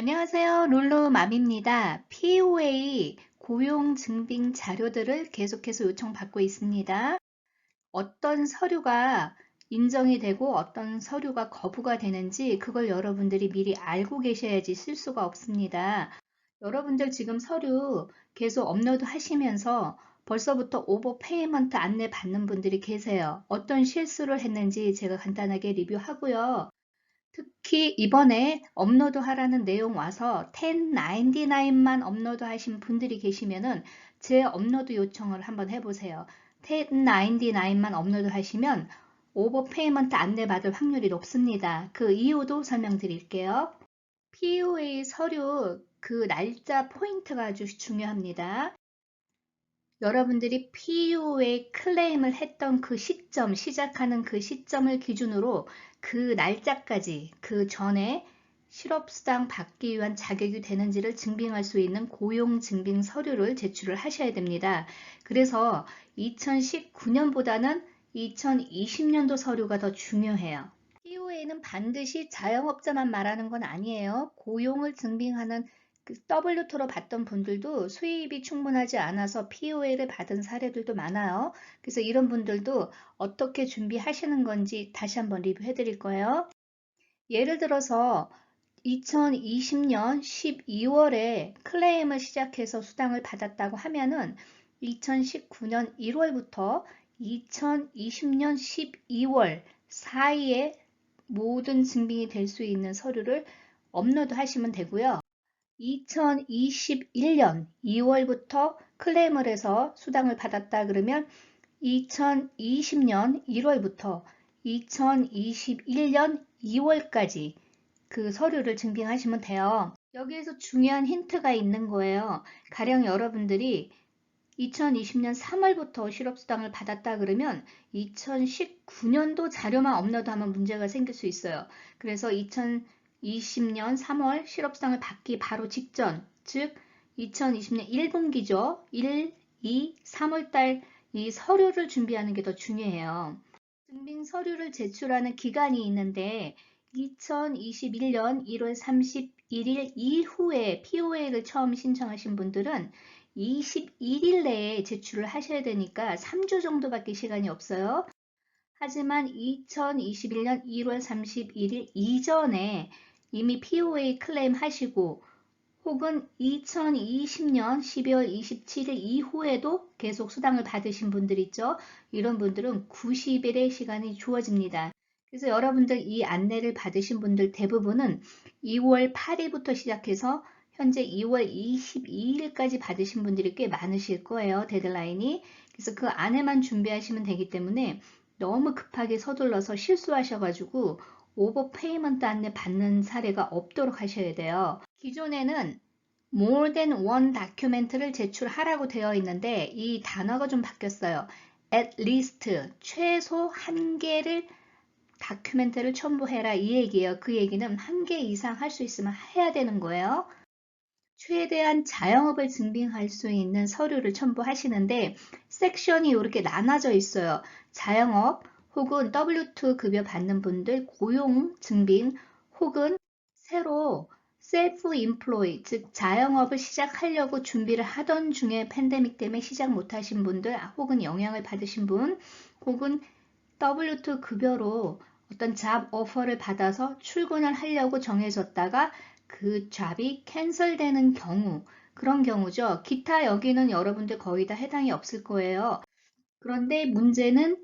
안녕하세요. 룰루맘입니다. POA 고용 증빙 자료들을 계속해서 요청받고 있습니다. 어떤 서류가 인정이 되고 어떤 서류가 거부가 되는지 그걸 여러분들이 미리 알고 계셔야지 실수가 없습니다. 여러분들 지금 서류 계속 업로드 하시면서 벌써부터 오버 페이먼트 안내 받는 분들이 계세요. 어떤 실수를 했는지 제가 간단하게 리뷰하고요. 특히 이번에 업로드 하라는 내용 와서 1099만 업로드 하신 분들이 계시면은 제 업로드 요청을 한번 해보세요. 1099만 업로드 하시면 오버 페이먼트 안내 받을 확률이 높습니다. 그 이유도 설명드릴게요. POA 서류 그 날짜 포인트가 아주 중요합니다. 여러분들이 POA 클레임을 했던 그 시점, 시작하는 그 시점을 기준으로 그 날짜까지 그 전에 실업수당 받기 위한 자격이 되는지를 증빙할 수 있는 고용증빙 서류를 제출을 하셔야 됩니다. 그래서 2019년보다는 2020년도 서류가 더 중요해요. POA는 반드시 자영업자만 말하는 건 아니에요. 고용을 증빙하는 그 W2로 받던 분들도 수입이 충분하지 않아서 POA를 받은 사례들도 많아요. 그래서 이런 분들도 어떻게 준비하시는 건지 다시 한번 리뷰해 드릴 거예요. 예를 들어서 2020년 12월에 클레임을 시작해서 수당을 받았다고 하면은 2019년 1월부터 2020년 12월 사이에 모든 증빙이 될 수 있는 서류를 업로드 하시면 되고요. 2021년 2월부터 클레임을 해서 수당을 받았다 그러면 2020년 1월부터 2021년 2월까지 그 서류를 증빙하시면 돼요. 여기에서 중요한 힌트가 있는 거예요. 가령 여러분들이 2020년 3월부터 실업수당을 받았다 그러면 2019년도 자료만 업로드하면 문제가 생길 수 있어요. 그래서 2000 2020년 3월 실업수당을 받기 바로 직전, 즉 2020년 1분기죠. 1, 2, 3월 달 이 서류를 준비하는 게 더 중요해요. 증빙 서류를 제출하는 기간이 있는데 2021년 1월 31일 이후에 POA를 처음 신청하신 분들은 21일 내에 제출을 하셔야 되니까 3주 정도밖에 시간이 없어요. 하지만 2021년 1월 31일 이전에 이미 POA 클레임 하시고 혹은 2020년 12월 27일 이후에도 계속 수당을 받으신 분들 있죠. 이런 분들은 90일의 시간이 주어집니다. 그래서 여러분들 이 안내를 받으신 분들 대부분은 2월 8일부터 시작해서 현재 2월 22일까지 받으신 분들이 꽤 많으실 거예요. 데드라인이. 그래서 그 안에만 준비하시면 되기 때문에 너무 급하게 서둘러서 실수하셔가지고 오버 페이먼트 안내 받는 사례가 없도록 하셔야 돼요. 기존에는 more than one document를 제출하라고 되어 있는데 이 단어가 좀 바뀌었어요. at least 최소 한 개를 다큐멘트를 첨부해라 이 얘기예요. 그 얘기는 한 개 이상 할 수 있으면 해야 되는 거예요. 최대한 자영업을 증빙할 수 있는 서류를 첨부하시는데 섹션이 이렇게 나눠져 있어요. 자영업, 혹은 W2 급여 받는 분들 고용 증빙 혹은 새로 셀프 인플로이 즉 자영업을 시작하려고 준비를 하던 중에 팬데믹 때문에 시작 못하신 분들 혹은 영향을 받으신 분 혹은 W2 급여로 어떤 잡 오퍼를 받아서 출근을 하려고 정해졌다가 그 잡이 캔슬되는 경우 그런 경우죠. 기타 여기는 여러분들 거의 다 해당이 없을 거예요. 그런데 문제는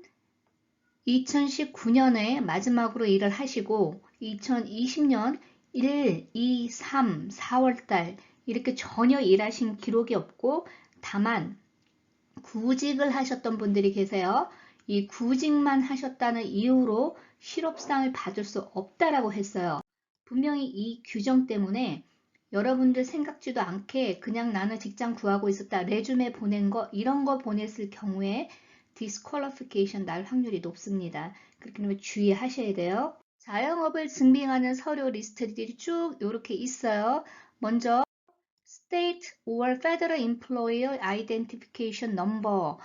2019년에 마지막으로 일을 하시고 2020년 1, 2, 3, 4월달 이렇게 전혀 일하신 기록이 없고 다만 구직을 하셨던 분들이 계세요. 이 구직만 하셨다는 이유로 실업상을 받을 수 없다라고 했어요. 분명히 이 규정 때문에 여러분들 생각지도 않게 그냥 나는 직장 구하고 있었다. 레주메 보낸 거 이런 거 보냈을 경우에 디스퀄리피케이션 날 확률이 높습니다. 그렇기 때문에 주의하셔야 돼요. 자영업을 증빙하는 서류 리스트들이 쭉 이렇게 있어요. 먼저 State or Federal Employer Identification Number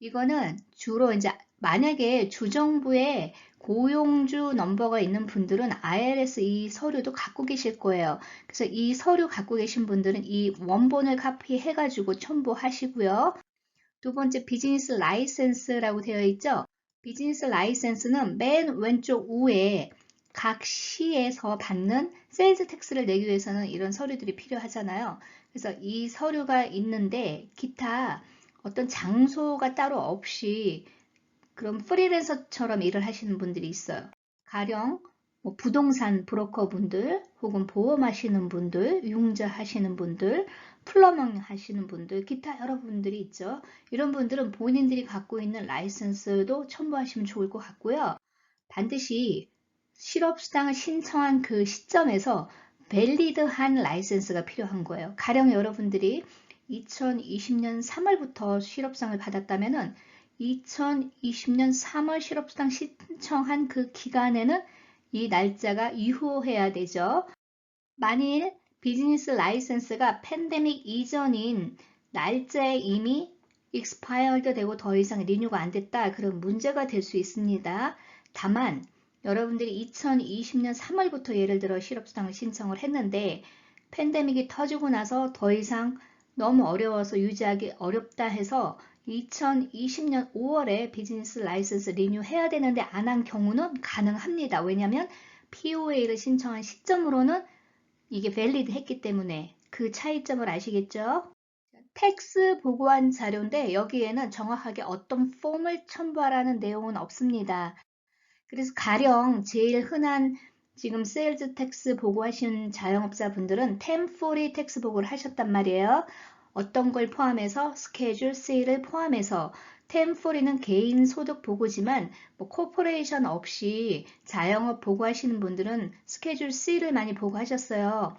이거는 주로 이제 만약에 주정부에 고용주 넘버가 있는 분들은 IRS 이 서류도 갖고 계실 거예요. 그래서 이 서류 갖고 계신 분들은 이 원본을 카피해 가지고 첨부하시고요. 두 번째 비즈니스 라이센스라고 되어 있죠. 비즈니스 라이센스는 맨 왼쪽 우에 각 시에서 받는 세일즈 텍스를 내기 위해서는 이런 서류들이 필요하잖아요. 그래서 이 서류가 있는데 기타 어떤 장소가 따로 없이 그럼 프리랜서처럼 일을 하시는 분들이 있어요. 가령 뭐 부동산 브로커 분들 혹은 보험 하시는 분들, 융자 하시는 분들, 플러밍 하시는 분들, 기타 여러분들이 있죠. 이런 분들은 본인들이 갖고 있는 라이선스도 첨부하시면 좋을 것 같고요. 반드시 실업수당을 신청한 그 시점에서 밸리드한 라이센스가 필요한 거예요. 가령 여러분들이 2020년 3월부터 실업상을 받았다면은 2020년 3월 실업수당 신청한 그 기간에는 이 날짜가 유효해야 되죠. 만일 비즈니스 라이센스가 팬데믹 이전인 날짜에 이미 expired 되고 더 이상 리뉴가 안 됐다. 그럼 문제가 될 수 있습니다. 다만 여러분들이 2020년 3월부터 예를 들어 실업수당을 신청을 했는데 팬데믹이 터지고 나서 더 이상 너무 어려워서 유지하기 어렵다 해서 2020년 5월에 비즈니스 라이센스 리뉴 해야 되는데 안 한 경우는 가능합니다. 왜냐하면 POA를 신청한 시점으로는 이게 밸리드 했기 때문에 그 차이점을 아시겠죠? 텍스 보고한 자료인데 여기에는 정확하게 어떤 폼을 첨부하라는 내용은 없습니다. 그래서 가령 제일 흔한 지금 세일즈 텍스 보고하신 자영업자분들은 템포리 텍스 보고를 하셨단 말이에요. 어떤 걸 포함해서 스케줄 C를 포함해서 템포리는 개인 소득 보고지만 뭐 코퍼레이션 없이 자영업 보고하시는 분들은 스케줄 C를 많이 보고하셨어요.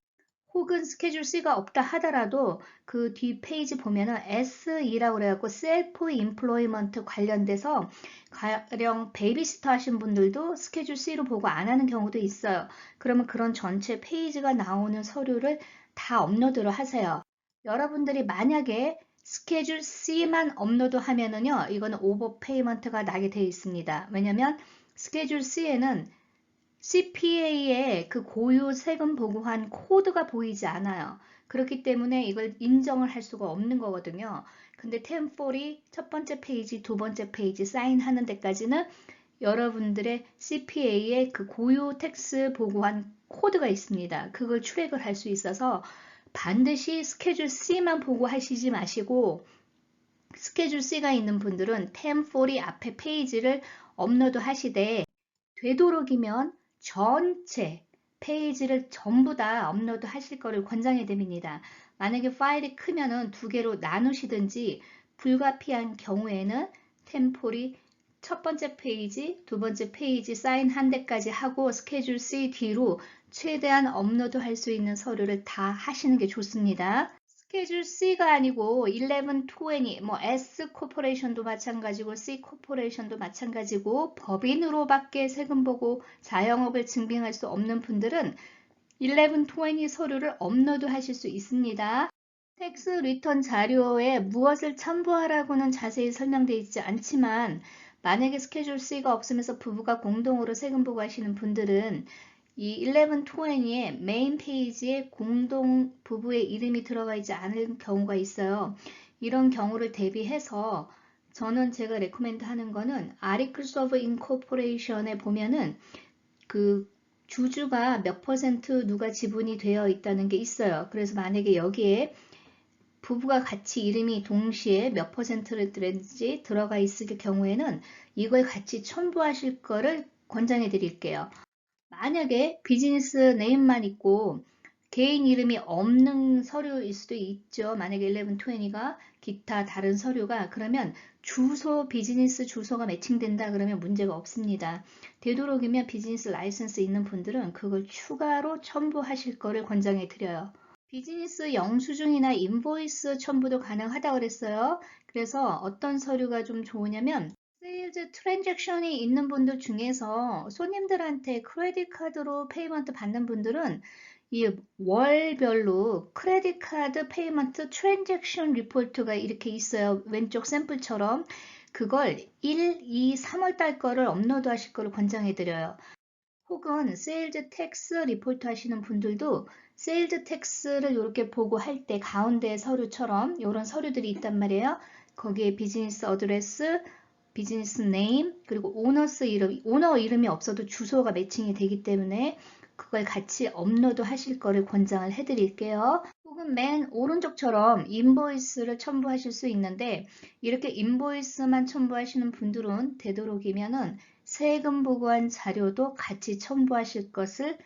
혹은 스케줄 C가 없다 하더라도 그 뒤 페이지 보면은 SE라고 그래갖고 셀프 임플로이먼트 관련돼서 가령 베이비시터 하신 분들도 스케줄 C로 보고 안 하는 경우도 있어요. 그러면 그런 전체 페이지가 나오는 서류를 다 업로드를 하세요. 여러분들이 만약에 스케줄 C만 업로드 하면은요, 이거는 오버 페이먼트가 나게 되어 있습니다. 왜냐면 스케줄 C에는 CPA의 그 고유 세금 보고한 코드가 보이지 않아요. 그렇기 때문에 이걸 인정을 할 수가 없는 거거든요. 근데 템폴이 첫 번째 페이지, 두 번째 페이지 사인하는 데까지는 여러분들의 CPA의 그 고유 텍스 보고한 코드가 있습니다. 그걸 출력을 할 수 있어서 반드시 스케줄 C만 보고 하시지 마시고 스케줄 C가 있는 분들은 템40 앞에 페이지를 업로드 하시되 되도록이면 전체 페이지를 전부 다 업로드 하실 거를 권장해 드립니다. 만약에 파일이 크면은 두 개로 나누시든지 불가피한 경우에는 템폴이 첫 번째 페이지, 두 번째 페이지 사인 한 대까지 하고 스케줄 C 뒤로 최대한 업로드 할 수 있는 서류를 다 하시는 게 좋습니다. 스케줄 C가 아니고 11, 20, 뭐 S 코퍼레이션도 마찬가지고 C 코퍼레이션도 마찬가지고 법인으로밖에 세금 보고 자영업을 증빙할 수 없는 분들은 11, 20 서류를 업로드 하실 수 있습니다. 텍스 리턴 자료에 무엇을 첨부하라고는 자세히 설명되어 있지 않지만 만약에 스케줄 C가 없으면서 부부가 공동으로 세금 보고하시는 분들은 이 1120의 메인 페이지에 공동 부부의 이름이 들어가 있지 않은 경우가 있어요. 이런 경우를 대비해서 저는 제가 레코멘드 하는 거는 Articles of Incorporation에 보면은 그 주주가 몇 퍼센트 누가 지분이 되어 있다는 게 있어요. 그래서 만약에 여기에 부부가 같이 이름이 동시에 몇 퍼센트든지 들어가 있을 경우에는 이걸 같이 첨부하실 거를 권장해 드릴게요. 만약에 비즈니스 네임만 있고 개인 이름이 없는 서류일 수도 있죠. 만약에 1120가 기타 다른 서류가 그러면 주소 비즈니스 주소가 매칭된다 그러면 문제가 없습니다. 되도록이면 비즈니스 라이선스 있는 분들은 그걸 추가로 첨부하실 거를 권장해 드려요. 비즈니스 영수증이나 인보이스 첨부도 가능하다고 그랬어요. 그래서 어떤 서류가 좀 좋으냐면 세일즈 트랜잭션이 있는 분들 중에서 손님들한테 크레딧 카드로 페이먼트 받는 분들은 이 월별로 크레딧 카드 페이먼트 트랜잭션 리포트가 이렇게 있어요. 왼쪽 샘플처럼 그걸 1, 2, 3월 달 거를 업로드 하실 거를 권장해 드려요. 혹은 세일즈 텍스 리포트 하시는 분들도 세일즈 텍스를 이렇게 보고 할 때 가운데 서류처럼 이런 서류들이 있단 말이에요. 거기에 비즈니스 어드레스, 비즈니스 네임, 그리고 오너스 이름, 오너 이름이 없어도 주소가 매칭이 되기 때문에 그걸 같이 업로드 하실 거를 권장을 해 드릴게요. 혹은 맨 오른쪽처럼 인보이스를 첨부하실 수 있는데 이렇게 인보이스만 첨부하시는 분들은 되도록이면은 세금 보고한 자료도 같이 첨부하실 것을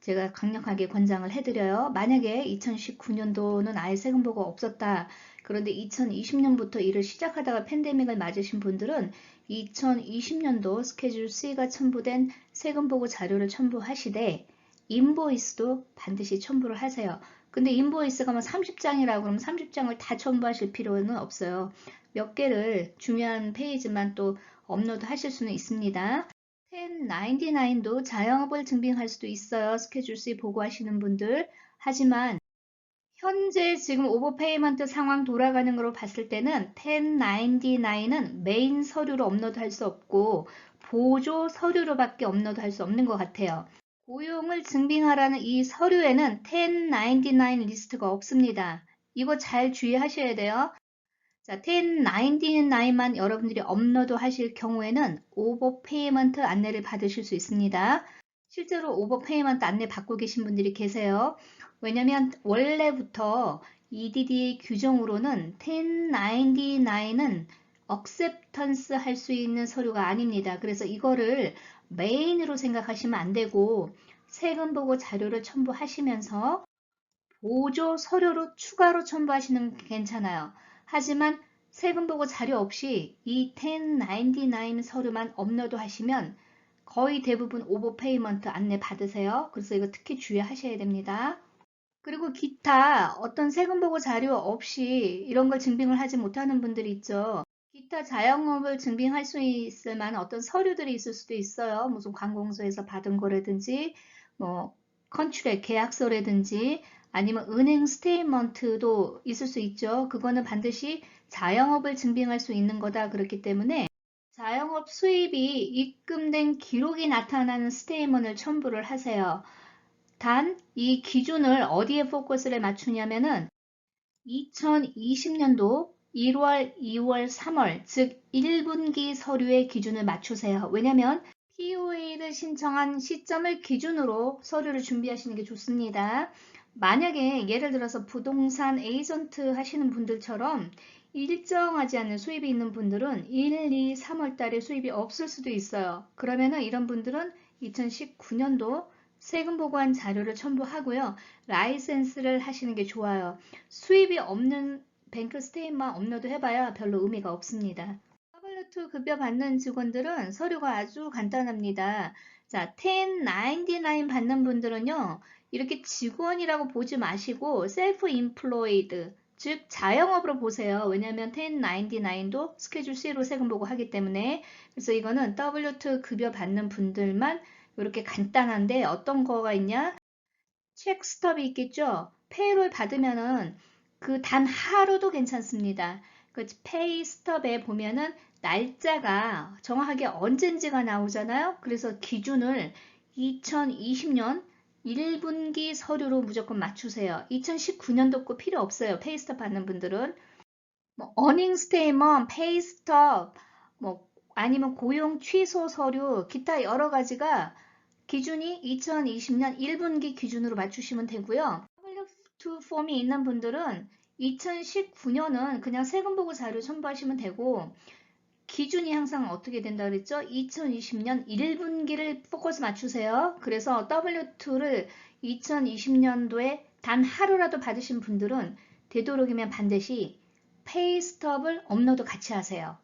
제가 강력하게 권장을 해드려요. 만약에 2019년도는 아예 세금 보고 없었다. 그런데 2020년부터 일을 시작하다가 팬데믹을 맞으신 분들은 2020년도 스케줄 C가 첨부된 세금 보고 자료를 첨부하시되 인보이스도 반드시 첨부를 하세요. 근데 인보이스가 뭐 30장이라고 그러면 30장을 다 첨부하실 필요는 없어요. 몇 개를 중요한 페이지만 또 업로드 하실 수는 있습니다. 1099도 자영업을 증빙할 수도 있어요. 스케줄 C 보고하시는 분들. 하지만 현재 지금 오버페이먼트 상황 돌아가는 걸로 봤을 때는 1099는 메인 서류로 업로드 할 수 없고 보조 서류로밖에 업로드 할 수 없는 것 같아요. 고용을 증빙하라는 이 서류에는 1099 리스트가 없습니다. 이거 잘 주의하셔야 돼요. 자, 1099만 여러분들이 업로드 하실 경우에는 오버 페이먼트 안내를 받으실 수 있습니다. 실제로 오버 페이먼트 안내 받고 계신 분들이 계세요. 왜냐면 원래부터 EDD 규정으로는 1099는 acceptance 할수 있는 서류가 아닙니다. 그래서 이거를 메인으로 생각하시면 안 되고 세금 보고 자료를 첨부하시면서 보조 서류로 추가로 첨부하시는 게 괜찮아요. 하지만 세금 보고 자료 없이 이 1099 서류만 업로드 하시면 거의 대부분 오버 페이먼트 안내 받으세요. 그래서 이거 특히 주의하셔야 됩니다. 그리고 기타 어떤 세금 보고 자료 없이 이런 걸 증빙을 하지 못하는 분들이 있죠. 자영업을 증빙할 수 있을 만한 어떤 서류들이 있을 수도 있어요. 무슨 관공서에서 받은 거라든지 뭐 컨트랙 계약서라든지 아니면 은행 스테이먼트도 있을 수 있죠. 그거는 반드시 자영업을 증빙할 수 있는 거다. 그렇기 때문에 자영업 수입이 입금된 기록이 나타나는 스테이먼을 첨부를 하세요. 단 이 기준을 어디에 포커스를 맞추냐면은 2020년도 1월, 2월, 3월, 즉 1분기 서류의 기준을 맞추세요. 왜냐면 POA를 신청한 시점을 기준으로 서류를 준비하시는 게 좋습니다. 만약에 예를 들어서 부동산 에이전트 하시는 분들처럼 일정하지 않은 수입이 있는 분들은 1, 2, 3월 달에 수입이 없을 수도 있어요. 그러면은 이런 분들은 2019년도 세금 보고한 자료를 첨부하고요. 라이센스를 하시는 게 좋아요. 수입이 없는 뱅크 스테인만 업로드 해봐야 별로 의미가 없습니다. W2 급여 받는 직원들은 서류가 아주 간단합니다. 자, 1099 받는 분들은요. 이렇게 직원이라고 보지 마시고 셀프 인플로이드 즉 자영업으로 보세요. 왜냐하면 1099도 스케줄 C로 세금 보고 하기 때문에 그래서 이거는 W2 급여 받는 분들만 이렇게 간단한데 어떤 거가 있냐? 책 스톱이 있겠죠? 페이롤 받으면은 그 단 하루도 괜찮습니다. 그 페이 스톱에 보면은 날짜가 정확하게 언젠지가 나오잖아요. 그래서 기준을 2020년 1분기 서류로 무조건 맞추세요. 2019년도 거 필요 없어요. 페이스톱 받는 분들은. 뭐 어닝 스테이먼, 페이스톱, 뭐 아니면 고용 취소 서류, 기타 여러 가지가 기준이 2020년 1분기 기준으로 맞추시면 되고요. W2 폼이 있는 분들은 2019년은 그냥 세금 보고 자료 첨부하시면 되고 기준이 항상 어떻게 된다 그랬죠? 2020년 1분기를 포커스 맞추세요. 그래서 W2를 2020년도에 단 하루라도 받으신 분들은 되도록이면 반드시 페이스톱을 업로드 같이 하세요.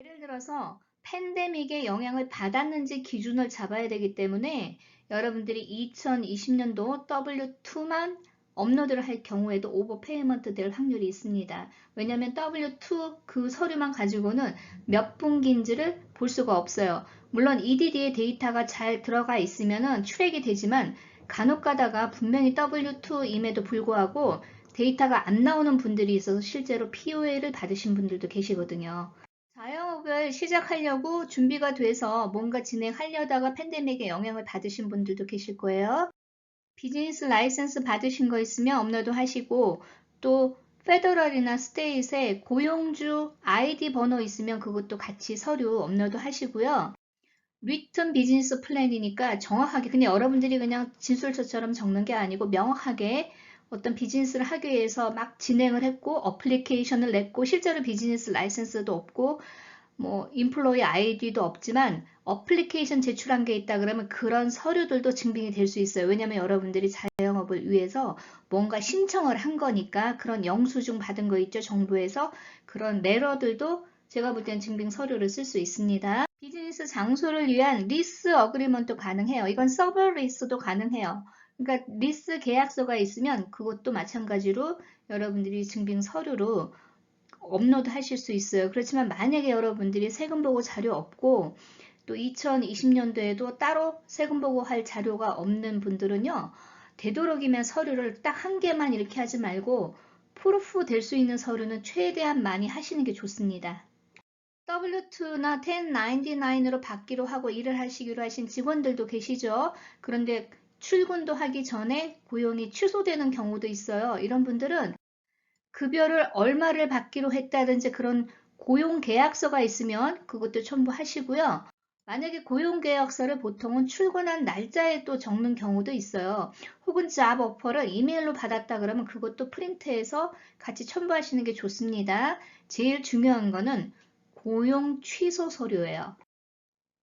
예를 들어서 팬데믹의 영향을 받았는지 기준을 잡아야 되기 때문에 여러분들이 2020년도 W2만 업로드를 할 경우에도 오버페이먼트 될 확률이 있습니다. 왜냐하면 W2 그 서류만 가지고는 몇 분기인지를 볼 수가 없어요. 물론 EDD의 데이터가 잘 들어가 있으면 출액이 되지만 간혹 가다가 분명히 W2임에도 불구하고 데이터가 안 나오는 분들이 있어서 실제로 POA를 받으신 분들도 계시거든요. 사업을 시작하려고 준비가 돼서 뭔가 진행하려다가 팬데믹의 영향을 받으신 분들도 계실 거예요. 비즈니스 라이센스 받으신 거 있으면 업로드 하시고 또 페더럴이나 스테이트에 고용주 아이디 번호 있으면 그것도 같이 서류 업로드 하시고요. 리턴 비즈니스 플랜이니까 정확하게 그냥 여러분들이 그냥 진술서처럼 적는 게 아니고 명확하게 어떤 비즈니스를 하기 위해서 막 진행을 했고 어플리케이션을 냈고 실제로 비즈니스 라이센스도 없고 뭐 인플로이 아이디도 없지만 어플리케이션 제출한 게 있다 그러면 그런 서류들도 증빙이 될 수 있어요. 왜냐하면 여러분들이 자영업을 위해서 뭔가 신청을 한 거니까 그런 영수증 받은 거 있죠. 정부에서 그런 레러들도 제가 볼땐 증빙 서류를 쓸 수 있습니다. 비즈니스 장소를 위한 리스 어그리먼트 가능해요. 이건 서버 리스도 가능해요. 그러니까 리스 계약서가 있으면 그것도 마찬가지로 여러분들이 증빙 서류로 업로드 하실 수 있어요. 그렇지만 만약에 여러분들이 세금 보고 자료 없고 또 2020년도에도 따로 세금 보고 할 자료가 없는 분들은요. 되도록이면 서류를 딱 한 개만 이렇게 하지 말고 프루프 될 수 있는 서류는 최대한 많이 하시는 게 좋습니다. W2나 1099으로 받기로 하고 일을 하시기로 하신 직원들도 계시죠. 그런데 출근도 하기 전에 고용이 취소되는 경우도 있어요. 이런 분들은 급여를 얼마를 받기로 했다든지 그런 고용 계약서가 있으면 그것도 첨부하시고요. 만약에 고용 계약서를 보통은 출근한 날짜에 또 적는 경우도 있어요. 혹은 잡 오퍼를 이메일로 받았다 그러면 그것도 프린트해서 같이 첨부하시는 게 좋습니다. 제일 중요한 거는 고용 취소 서류예요.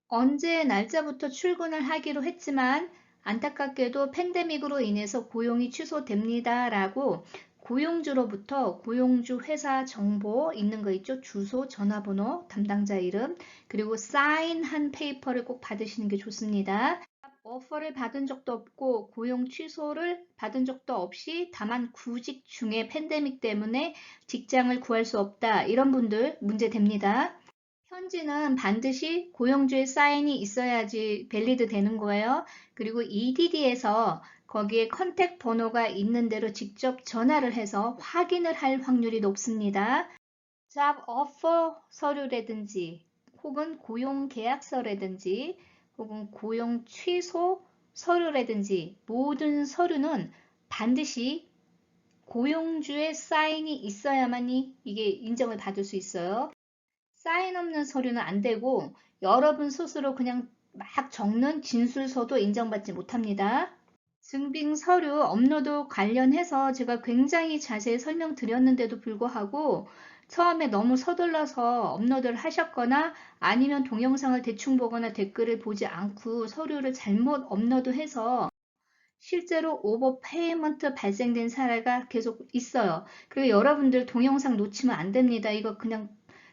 언제 날짜부터 출근을 하기로 했지만 안타깝게도 팬데믹으로 인해서 고용이 취소됩니다. 라고 고용주로부터 고용주 회사 정보 있는 거 있죠? 주소, 전화번호, 담당자 이름, 그리고 사인한 페이퍼를 꼭 받으시는 게 좋습니다. 오퍼를 받은 적도 없고 고용 취소를 받은 적도 없이 다만 구직 중에 팬데믹 때문에 직장을 구할 수 없다. 이런 분들 문제 됩니다. 현지는 반드시 고용주의 사인이 있어야지 밸리드 되는 거예요. 그리고 EDD에서 거기에 컨택 번호가 있는 대로 직접 전화를 해서 확인을 할 확률이 높습니다. job offer 서류라든지 혹은 고용 계약서라든지 혹은 고용 취소 서류라든지 모든 서류는 반드시 고용주의 사인이 있어야만이 이게 인정을 받을 수 있어요. 사인 없는 서류는 안 되고 여러분 스스로 그냥 막 적는 진술서도 인정받지 못합니다. 증빙 서류 업로드 관련해서 제가 굉장히 자세히 설명드렸는데도 불구하고 처음에 너무 서둘러서 업로드를 하셨거나 아니면 동영상을 대충 보거나 댓글을 보지 않고 서류를 잘못 업로드해서 실제로 오버 페이먼트 발생된 사례가 계속 있어요. 그리고 여러분들 동영상 놓치면 안 됩니다. 이거 그냥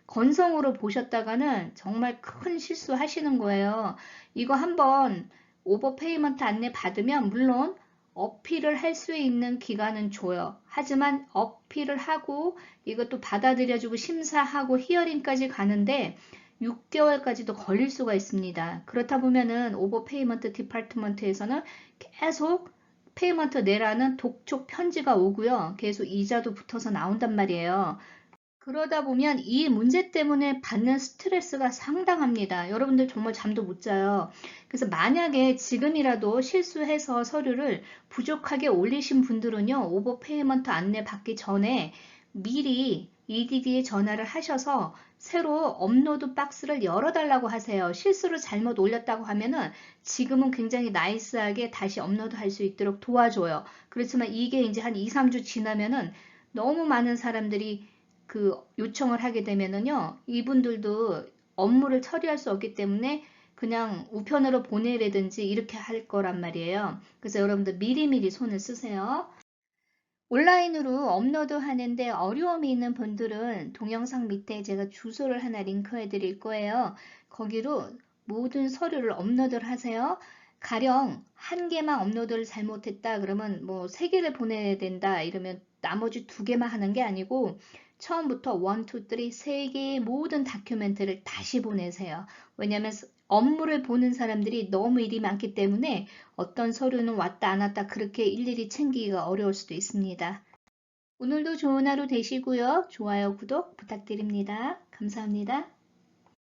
건성으로 보셨다가는 정말 큰 실수 하시는 거예요. 이거 한번 오버 페이먼트 안내 받으면 물론 어필을 할 수 있는 기간은 줘요. 하지만 어필을 하고 이것도 받아들여주고 심사하고 히어링까지 가는데 6개월까지도 걸릴 수가 있습니다. 그렇다 보면은 오버 페이먼트 디파트먼트에서는 계속 페이먼트 내라는 독촉 편지가 오고요. 계속 이자도 붙어서 나온단 말이에요. 그러다 보면 이 문제 때문에 받는 스트레스가 상당합니다. 여러분들 정말 잠도 못 자요. 그래서 만약에 지금이라도 실수해서 서류를 부족하게 올리신 분들은요, 오버페이먼트 안내 받기 전에 미리 EDD에 전화를 하셔서 새로 업로드 박스를 열어달라고 하세요. 실수로 잘못 올렸다고 하면은 지금은 굉장히 나이스하게 다시 업로드 할 수 있도록 도와줘요. 그렇지만 이게 이제 한 2, 3주 지나면은 너무 많은 사람들이 그 요청을 하게 되면은요, 이분들도 업무를 처리할 수 없기 때문에 그냥 우편으로 보내라든지 이렇게 할 거란 말이에요. 그래서 여러분들 미리미리 손을 쓰세요. 온라인으로 업로드 하는데 어려움이 있는 분들은 동영상 밑에 제가 주소를 하나 링크해 드릴 거예요. 거기로 모든 서류를 업로드를 하세요. 가령 한 개만 업로드를 잘못했다 그러면 뭐 세 개를 보내야 된다 이러면 나머지 두 개만 하는 게 아니고 처음부터 1, 2, 3, 3개의 모든 다큐멘트를 다시 보내세요. 왜냐하면 업무를 보는 사람들이 너무 일이 많기 때문에 어떤 서류는 왔다 안 왔다 그렇게 일일이 챙기기가 어려울 수도 있습니다. 오늘도 좋은 하루 되시고요. 좋아요, 구독 부탁드립니다. 감사합니다.